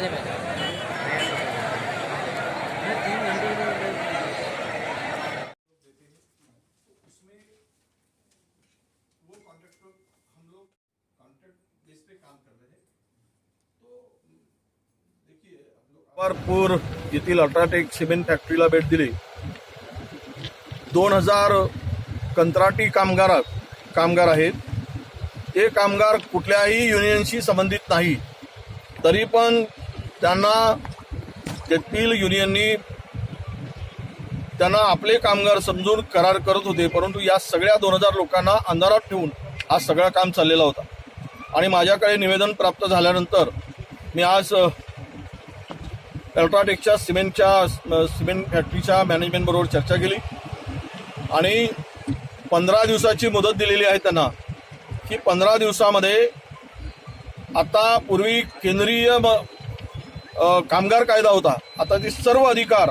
दे मैं। येथील UltraTech cement फॅक्टरीला भेट दिली. दोन हजार कंत्राटी कामगार कामगार आहेत. ते कामगार कुठल्याही युनियनशी संबंधित नाही. तरी पण त्यांना तेथील युनियननी त्यांना आपले कामगार समजून करार करत होते परंतु या सगळ्या दोन हजार लोकांना अंधारात ठेवून हा सगळं काम चाललेला होता. आणि माझ्याकडे निवेदन प्राप्त झाल्यानंतर मी आज अल्ट्राटेकच्या सिमेंटच्या सिमेंट फॅक्टरीच्या मॅनेजमेंटबरोबर चर्चा केली. आणि पंधरा दिवसाची मुदत दिलेली आहे त्यांना की पंधरा दिवसामध्ये आता पूर्वी केंद्रीय कामगार कायदा होता. आता ते सर्व अधिकार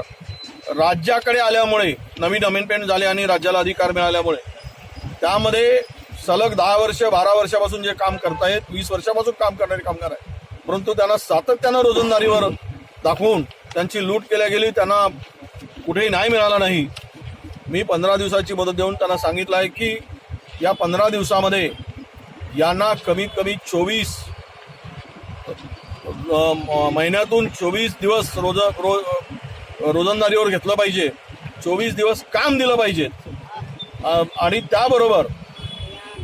राज्याकडे आल्यामुळे नवीन अमेंडमेंट झाले आणि राज्याला अधिकार मिळाल्यामुळे. त्यामध्ये सलग दहा वर्ष बारा वर्षापासून जे काम करतायत वीस वर्षापासून काम करणारे कामगार आहेत. परंतु त्यांना सातत्यानं रोजंदारीवर दाखवून त्यांची लूट केल्या गेली त्यांना कुठेही न्याय मिळाला नाही. मी पंधरा दिवसाची मदत देऊन त्यांना सांगितलं आहे की या पंधरा दिवसामध्ये यांना कमीत कमी चोवीस महिन्यातून चोवीस दिवस रोज रोज रोजंदारीवर घेतलं पाहिजे. चोवीस दिवस काम दिलं पाहिजे. आणि त्याबरोबर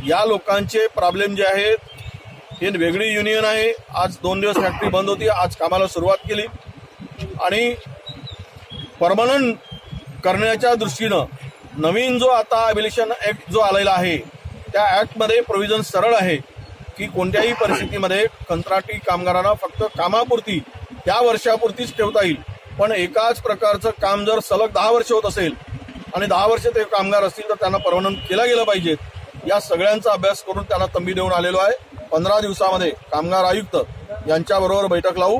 या लोकांचे प्रॉब्लेम जे आहेत हे वेगळी युनियन आहे. आज दोन दिवस फॅक्टरी बंद होती आज कामाला सुरुवात केली. आणि परमनंट करण्याच्या दृष्टीनं नवीन जो आता अबिलेशन ॲक्ट जो आलेला आहे त्या ॲक्टमध्ये प्रोव्हिजन सरळ आहे. की कोणत्याही परिस्थितीमध्ये कंत्राटी कामगारांना फक्त कामापुरती त्या वर्षापुरतीच ठेवता येईल. पण एकाच प्रकारचं काम जर सलग दहा वर्ष होत असेल आणि दहा वर्ष ते कामगार असतील तर त्यांना परमनंट केला गेलं पाहिजेत. या सगळ्यांचा अभ्यास करून त्यांना तंबी देऊन आलेलो आहे. पंधरा दिवसामध्ये कामगार आयुक्त यांच्याबरोबर बैठक लावू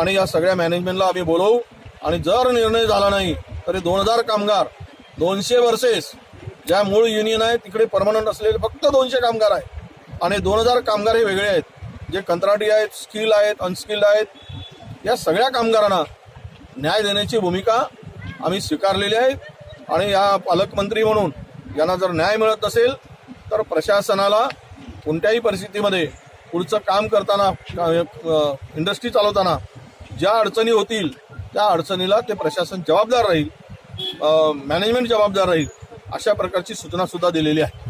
आणि या सगळ्या मॅनेजमेंटला आम्ही बोलवू. आणि जर निर्णय झाला नाही तरी दोन हजार कामगार दोनशे वर्सेस ज्या मूळ युनियन आहे तिकडे परमनंट असलेले फक्त दोनशे कामगार आहे आणि दोन हजार कामगार हे वेगळे आहेत. जे कंत्राटी आहेत स्किल आहेत अनस्किल्ड आहेत या सगळ्या कामगारांना न्याय देण्याची भूमिका आम्ही स्वीकारलेली आहे. आणि या पालकमंत्री म्हणून यांना जर न्याय मिळत नसेल तर प्रशासनाला कोणत्याही परिस्थितीमध्ये पुढचं काम करताना इंडस्ट्री चालवताना ज्या अडचणी होतील त्या अडचणीला ते प्रशासन जबाबदार राहील मॅनेजमेंट जबाबदार राहील अशा प्रकारची सूचनासुद्धा दिलेली आहे.